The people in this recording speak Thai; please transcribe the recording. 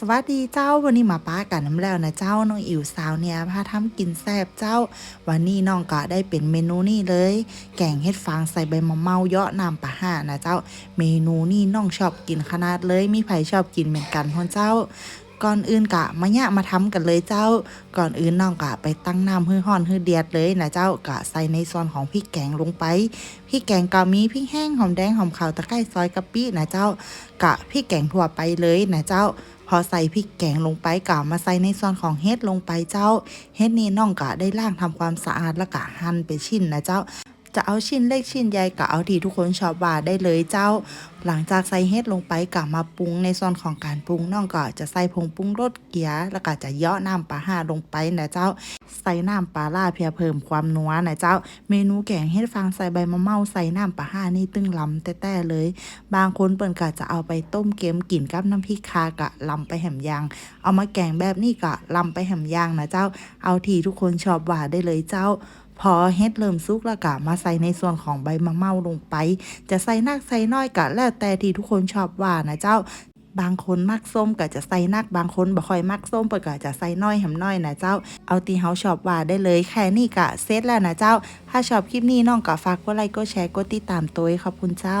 สวัสดีเจ้าวันนี้มาป้ากันน้ำแล้วนะเจ้าน้องอิ๋วสาวเนี่ยพาทำกินแซ่บเจ้า วันนี้น้องก็ได้เป็นเมนูนี่เลย แกงเห็ดฟางใส่ใบมะเมาเยาะน้ำปะห่านะเจ้า เมนูนี่น้องชอบกินขนาดเลยมีไผชอบกินเหมือนกันพ่อเจ้า ก่อนอื่นกะมาเนี่ยมาทำกันเลยเจ้า ก่อนอื่นน้องกะไปตั้งน้ำฮือห่อนฮือเดียดเลยนะเจ้ากะใส่ในซอนของพริกแกงลงไปพริกแกงก็มีพริกแห้งหอมแดงหอมขาวตะไคร้ซอยกะปินะเจ้ากะพริกแกงทั่วไปเลยนะเจ้าพอใส่พริกแกงลงไปกะมาใส่ในซอนของเฮ็ดลงไปเจ้า เฮ็ดนี่น้องกะได้ล้างทำความสะอาดแล้วกะหั่นเป็นชิ้นนะเจ้า จะเอาชิ้นเล็กชิ้นใหญ่กะเอาที่ทุกคนชอบว่าได้เลยเจ้า หลังจากใส่เฮ็ดลงไปกะมาปรุงในส่วนของการปรุงน้องก็จะใส่ผงปรุงรสเกียแล้วก็จะเยาะน้ำปลาห่าลงไปนะเจ้า ใส่น้ำปลาล่าเพื่อเพิ่มความนัวนะเจ้า เมนูแกงเฮ็ดฟางใส่ใบมะเมาใส่น้ำปลาห่านี่ตึงล้ำแต่ๆเลย บางคนเปิ้นก็จะเอาไปต้มเกมกินกับน้ำพริกคากะลำไปแหมยางเอามาแกงแบบนี้กะลำไปแหมยางนะเจ้า เอาที่ทุกคนชอบว่าได้เลยเจ้า พอเฮ็ดเริ่มซุกแล้วกะมาใส่ในส่วนของใบมะเมาลงไป จะใส่นักใส่น้อยกะแล้วแต่ที่ทุกคนชอบว่านะเจ้าบางคนมักส้มก็จะใส่นักบางคนบ่ค่อยมักส้มเปิดก็จะใส่น้อยแหมน้อยนะเจ้า เอาตีเฮาชอบว่าได้เลยแค่นี้กะเซตแล้วนะเจ้า ถ้าชอบคลิปนี้น้องก็ฝากกดไลค์กดแชร์กดติดตามตัวขอบคุณเจ้า